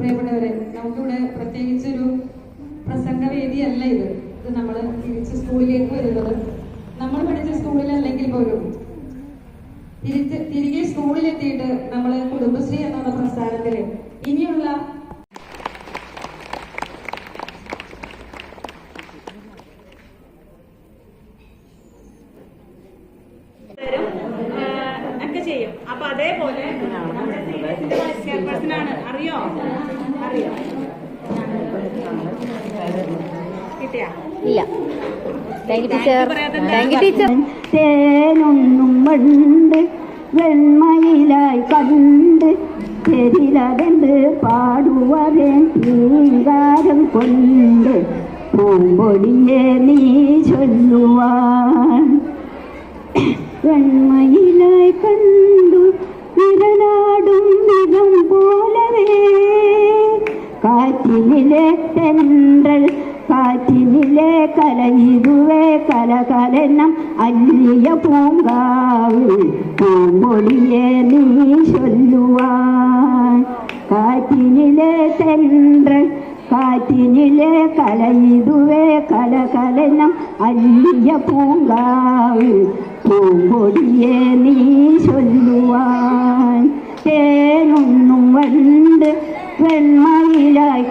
പ്രിയപ്പെട്ടവരെ നമുക്കിവിടെ പ്രത്യേകിച്ചൊരു പ്രസംഗവേദിയല്ല ഇത്. ഇത് നമ്മൾ തിരിച്ച് സ്കൂളിലേക്ക് വരുന്നത്. നമ്മൾ പഠിച്ച സ്കൂളിലല്ലെങ്കിൽ പോലും തിരിച്ച് തിരികെ സ്കൂളിലെത്തിയിട്ട് നമ്മൾ കുടുംബശ്രീ എന്നുള്ള പ്രസ്ഥാനത്തിൽ ഇനിയുള്ള ചെയ്യും. അപ്പൊ അതേപോലെ ആണ് അറിയോ? അറിയോ? ഇല്ല. തേനൊന്നും വണ്ട് വെണ്മയിലായി കണ്ട് തെരിലകണ്ട് പാടുവരേ തീങ്കാരം കൊണ്ട് പൂമ്പൊടിയെ നീ ചൊല്ലുവാൻ. വെണ്മയിലായി കാറ്റിനിലെ തെന്നൽ കാറ്റിനിലെ കലയിതുവേ കലകലനം അല്ലിയ പൂങ്കാവിൽ പൂങ്കൊടിയെ നീ ചൊല്ലുവാൻ കാറ്റിനിലെ തെന്നൽ കാറ്റിനിലെ കലയിതുവേ കലകലനം അല്ലിയ പൂങ്കാവിൽ പൂങ്കൊടിയെ നീ ചൊല്ലുവാൻ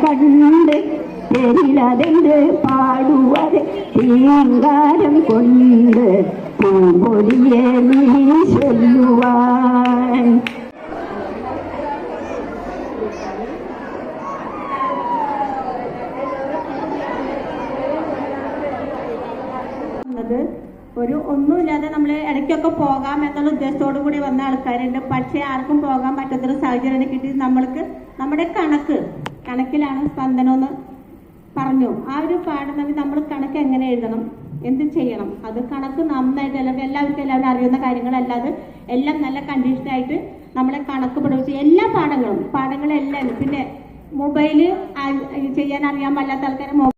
കണ്ട് തെരിലതെന്ത് പാടുവരെ തീങ്കാരം കൊണ്ട് പൂമ്പൊലിയെ നീ ചൊല്ലുവാൻ. ഒരു ഒന്നുമില്ലാതെ നമ്മൾ ഇടയ്ക്കൊക്കെ പോകാം എന്നുള്ള ഉദ്ദേശത്തോടു കൂടി വന്ന ആൾക്കാരുണ്ട്. പക്ഷേ ആർക്കും പോകാൻ പറ്റാത്തൊരു സാഹചര്യം കിട്ടി. നമ്മൾക്ക് നമ്മുടെ കണക്ക് കണക്കിലാണ് സ്പന്ദനം എന്ന് പറഞ്ഞു. ആ ഒരു പാഠം നമ്മൾ കണക്ക് എങ്ങനെ എഴുതണം? എന്ത് ചെയ്യണം? അത് കണക്ക് നന്നായിട്ട് അല്ലെങ്കിൽ എല്ലാവർക്കും എല്ലാവരും അറിയുന്ന കാര്യങ്ങളല്ലാതെ എല്ലാം നല്ല കണ്ടീഷനായിട്ട് നമ്മളെ കണക്ക് പഠിപ്പിച്ച് എല്ലാ പാഠങ്ങളും പാഠങ്ങളെല്ലാം. പിന്നെ മൊബൈൽ ചെയ്യാൻ അറിയാൻ പാടില്ലാത്ത ആൾക്കാരെ